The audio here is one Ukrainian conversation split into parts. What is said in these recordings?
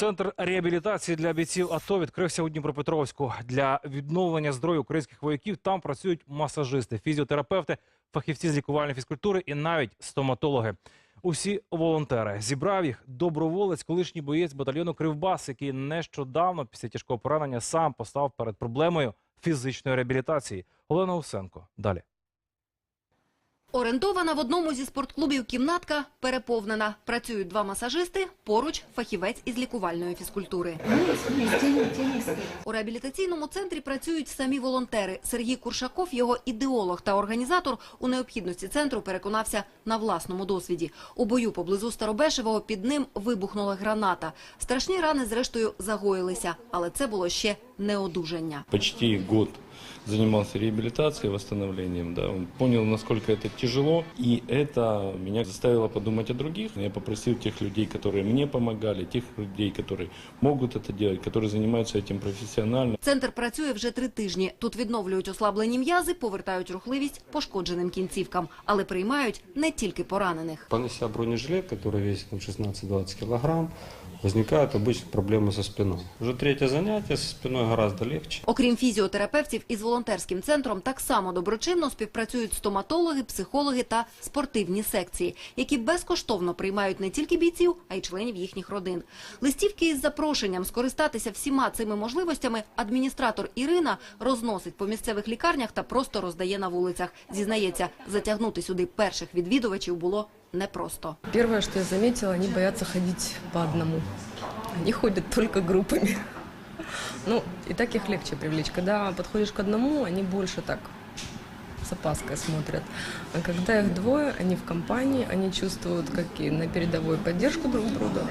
Центр реабілітації для бійців АТО відкрився у Дніпропетровську. Для відновлення здоров'я українських вояків там працюють масажисти, фізіотерапевти, фахівці з лікувальної фізкультури і навіть стоматологи. Усі волонтери. Зібрав їх доброволець, колишній боєць батальйону Кривбас, який нещодавно після тяжкого поранення сам постав перед проблемою фізичної реабілітації. Олена Усенко. Далі. Орендована в одному зі спортклубів кімнатка переповнена. Працюють два масажисти, поруч фахівець із лікувальної фізкультури. У реабілітаційному центрі працюють самі волонтери. Сергій Куршаков, його ідеолог та організатор, у необхідності центру переконався на власному досвіді. У бою поблизу Старобешевого під ним вибухнула граната. Страшні рани, зрештою, загоїлися, але це було ще не одужання. почти год занимался реабилитацией, восстановлением, да, он понял, насколько это тяжело, и это меня заставило подумать о других. Я попросил тех людей, которые мне помогали, тех людей, которые могут это делать, которые занимаются этим профессионально, Центр працює вже три тижні. Тут відновлюють ослаблені м'язи, повертають рухливість пошкодженим кінцівкам, але приймають не тільки поранених. Понеся бронежилет, который весит там, 16-20 килограмм, возникают обычно проблемы со спиной. Уже третье занятие со спиной гораздо легче. Окрім фізіотерапевтів із волонтерським центром, так само доброчинно співпрацюють стоматологи, психологи та спортивні секції, які безкоштовно приймають не тільки бійців, а й членів їхніх родин. Листівки із запрошенням скористатися всіма цими можливостями адміністратор Ірина розносить по місцевих лікарнях та просто роздає на вулицях. Зізнається, затягнути сюди перших відвідувачів було непросто. Первое, что я заметила, они боятся ходить по одному. Они ходят только группами. Ну, и так их легче привлечь. Когда подходишь к одному, они больше так с опаской смотрят. А когда их двое, они в компании, они чувствуют, как и на передовой, поддержку друг друга.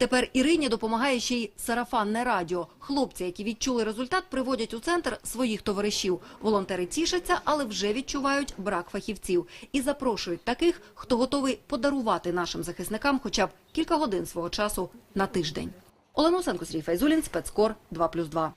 Тепер Ірині допомагає ще й сарафанне радіо. Хлопці, які відчули результат, приводять у центр своїх товаришів. Волонтери тішаться, але вже відчувають брак фахівців. І запрошують таких, хто готовий подарувати нашим захисникам хоча б кілька годин свого часу на тиждень. Олена Осенко, Сергій Файзулін, спецкор 2+,2.